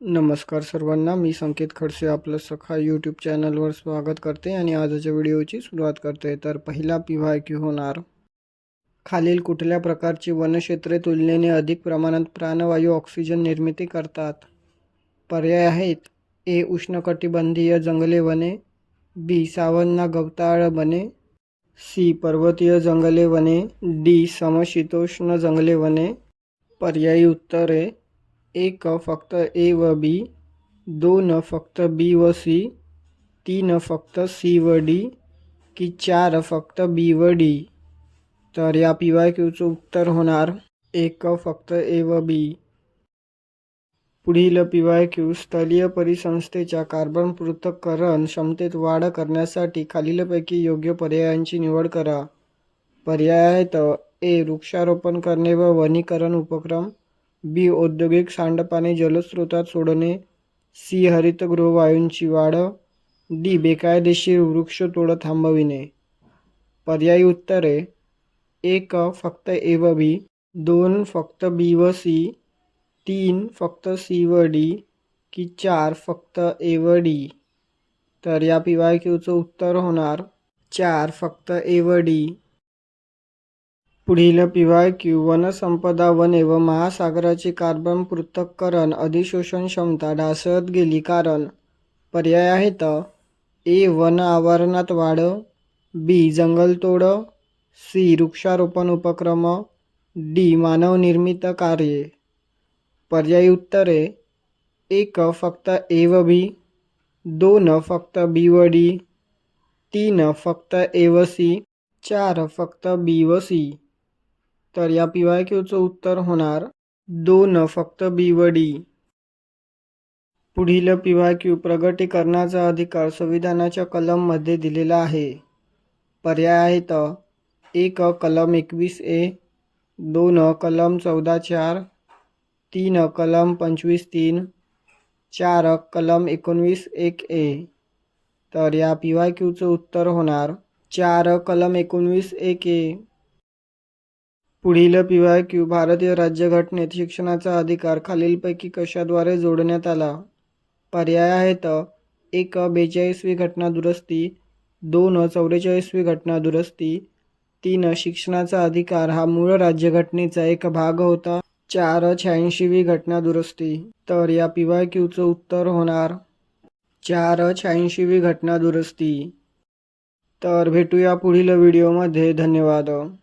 नमस्कार सर्वांना मी संकेत खडसे आपलं सखा यूट्यूब चॅनलवर स्वागत करते आणि आजच्या व्हिडिओची सुरुवात करते. तर पहिला पी वाय क्यू होणार. खालील कुठल्या प्रकारची वनक्षेत्रे तुलनेने अधिक प्रमाणात प्राणवायू ऑक्सिजन निर्मिती करतात? पर्याय आहेत. ए. उष्णकटिबंधीय जंगले वने. बी. सावन्ना गवताळ वने. सी. पर्वतीय जंगले वने. डी. समशीतोष्ण जंगले वने. पर्यायी उत्तरे एक फक्त ए व बी दोन फक्त बी व सी तीन फक्त सी व डी की चार फक्त बी व डी. तर या पी वाय क्यूचं उत्तर होणार एक फक्त ए व बी. पुढील पी वाय क्यू स्थलीय परिसंस्थेच्या कार्बन पृथक्करण क्षमतेत वाढ करण्यासाठी खालीलपैकी योग्य पर्यायांची निवड करा. पर्याय आहेत ए वृक्षारोपण करणे व वनीकरण उपक्रम बी औद्योगिक सांडपाणी जलस्रोतात सोडणे सी हरितगृह वायूंची वाढ डी बेकायदेशीर वृक्षतोड थांबविणे. पर्यायी उत्तरे एक फक्त ए व बी दोन फक्त बी व सी तीन फक्त सी व डी की चार फक्त ए व डी. तर या पी वाय क्यूचं उत्तर होणार चार फक्त ए व डी. पुढील पी वाय क्यू वनसंपदा वने व महासागराची कार्बन पृथक्करण अधिशोषण क्षमता ढासळत गेली कारण पर्याय आहेत. ए वन आवरणात वाढ बी जंगलतोड सी वृक्षारोपण उपक्रम डी मानवनिर्मित कार्ये. पर्यायी उत्तरे एक फक्त ए व बी दोन फक्त बी व डी तीन फक्त ए व सी चार फक्त बी व सी. तर या पी वाय क्यूचं उत्तर होणार दोन फक्त बी व डी पुढील पी वाय क्यू प्रगटीकरणाचा अधिकार संविधानाच्या कलममध्ये दिलेला आहे. पर्याय आहेत एक कलम एकवीस ए दोन कलम चौदा चार तीन कलम पंचवीस तीन चार कलम एकोणवीस एक ए. तर या पी वाय क्यूचं उत्तर होणार चार कलम एकोणवीस एक ए. पुढील पी क्यू भारतीय राज्यघटनेत शिक्षणाचा अधिकार खालीलपैकी कशाद्वारे जोडण्यात आला? पर्याय आहेत. एक बेचाळीसवी घटना दुरुस्ती. दोन चौवेचाळीसवी घटना दुरुस्ती. तीन शिक्षणाचा अधिकार हा मूळ राज्यघटनेचा एक भाग होता. चार शहाऐंशीवी घटना दुरुस्ती. तर या पीवाय क्यूचं उत्तर होणार? चार शहाऐंशीवी घटना दुरुस्ती. तर भेटूया पुढील व्हिडिओमध्ये. धन्यवाद.